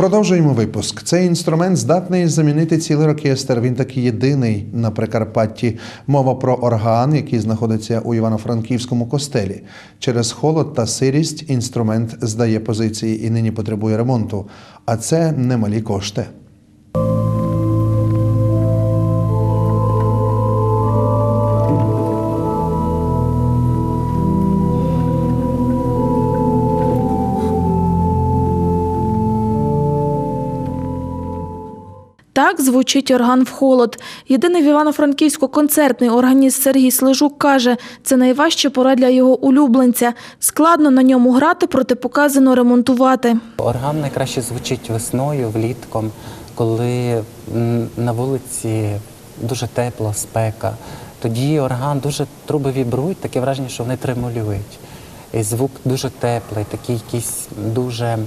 Продовжуємо випуск. Цей інструмент здатний замінити цілий оркестр. Він такий єдиний на Прикарпатті. Мова про орган, який знаходиться у Івано-Франківському костелі. Через холод та сирість інструмент здає позиції і нині потребує ремонту. А це немалі кошти. Так звучить орган в холод. Єдиний в Івано-Франківську концертний органіст Сергій Слежук каже, це найважча пора для його улюбленця. Складно на ньому грати, протипоказано ремонтувати. Орган найкраще звучить весною, влітком, коли на вулиці дуже тепла спека. Тоді орган дуже труби вібрують, таке враження, що вони тремолюють. І звук дуже теплий, такий якийсь дуже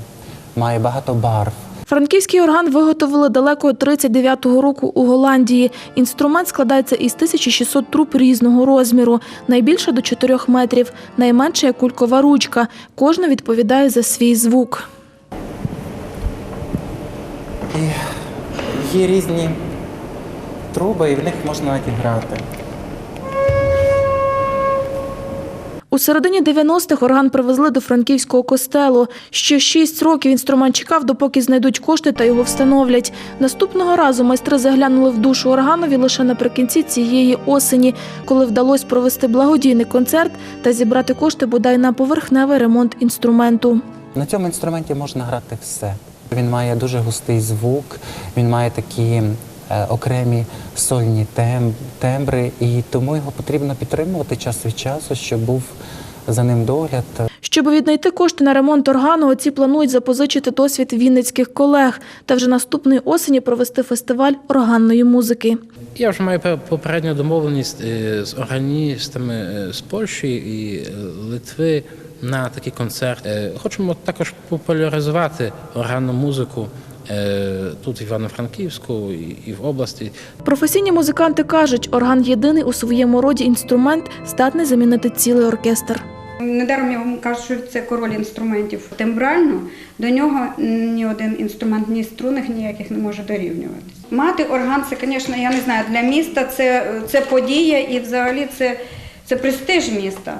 має багато барв. Франківський орган виготовили далеко 39-го року у Голландії. Інструмент складається із 1600 труб різного розміру, найбільше до 4 метрів, найменше як кулькова ручка. Кожна відповідає за свій звук. Є різні труби, і в них можна навіть грати. У середині 90-х орган привезли до франківського костелу. Ще шість років інструмент чекав, допоки знайдуть кошти та його встановлять. Наступного разу майстри заглянули в душу органові лише наприкінці цієї осені, коли вдалося провести благодійний концерт та зібрати кошти бодай на поверхневий ремонт інструменту. На цьому інструменті можна грати все. Він має дуже густий звук, він має такі окремі сольні тем, тембри, і тому його потрібно підтримувати час від часу, щоб був за ним догляд. Щоб віднайти кошти на ремонт органу, отці планують запозичити досвід вінницьких колег та вже наступної осені провести фестиваль органної музики. Я вже маю попередню домовленість е, з органістами е, з Польщі і е, Литви на такий концерт. Е, Хочемо також популяризувати органну музику е, тут, в Івано-Франківську і- в області. Професійні музиканти кажуть, орган єдиний у своєму роді інструмент, здатний замінити цілий оркестр. Недаром я вам кажу, що це король інструментів. Тембрально до нього ні один інструмент, ні струнних ніяких не може дорівнюватися. Мати орган, це, звісно, я не знаю, для міста це, це подія і взагалі це, це престиж міста.